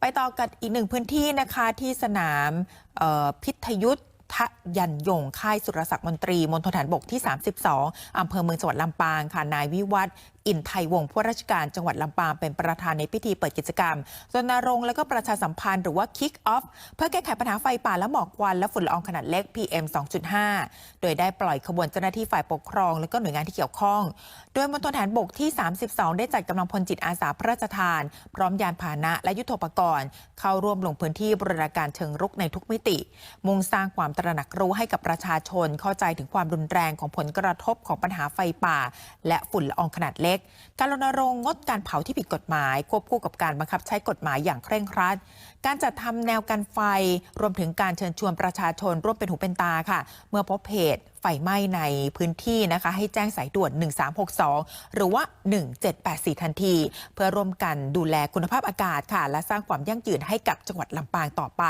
ไปต่อกันอีกหนึ่งพื้นที่นะคะที่สนามพิทยุทธ ทยันยงค่ายสุรศักดิ์มนตรีมณฑลฐานบกที่ 32 อำเภอเมืองจังหวัดลำปางค่ะนายวิวัฒอินไทยวงศ์ผู้ราชการจังหวัดลำปางเป็นประธานในพิธีเปิดกิจกรรมรณรงค์และก็ประชาสัมพันธ์หรือว่า Kick Off เพื่อแก้ไขปัญหาไฟป่าและหมอกควันและฝุ่นละอองขนาดเล็ก PM 2.5 โดยได้ปล่อยขบวนเจ้าหน้าที่ฝ่ายปกครอง และก็หน่วยงานที่เกี่ยวข้อง โดยมณฑลฐานบกที่ 32 ได้จัดกำลังพลจิตอาสาพระราชทาน พร้อมยานพาหนะและยุทโธปกรณ์ เข้าร่วมลงพื้นที่บริการเชิงรุกในทุกมิติ มุ่งสร้างความตระหนักรู้ให้กับประชาชนเข้าใจถึงความรุนแรงของผลกระทบของปัญหาไฟป่า และฝุ่นละอองขนาดเล็ก การรณรงค์งดการเผาที่ผิดกฎหมาย ควบคู่กับการบังคับใช้กฎหมายอย่างเคร่งครัด การจัดทำแนวกันไฟ รวมถึงการเชิญชวนประชาชนร่วมเป็นหูเป็นตาค่ะ เมื่อพบเหตุไฟไหม้ในพื้นที่นะคะ ให้แจ้งสายด่วน 1362 หรือว่า 1784 ทันที เพื่อร่วมกันดูแลคุณภาพอากาศค่ะ และสร้างความยั่งยืนให้กับจังหวัดลำปางต่อไป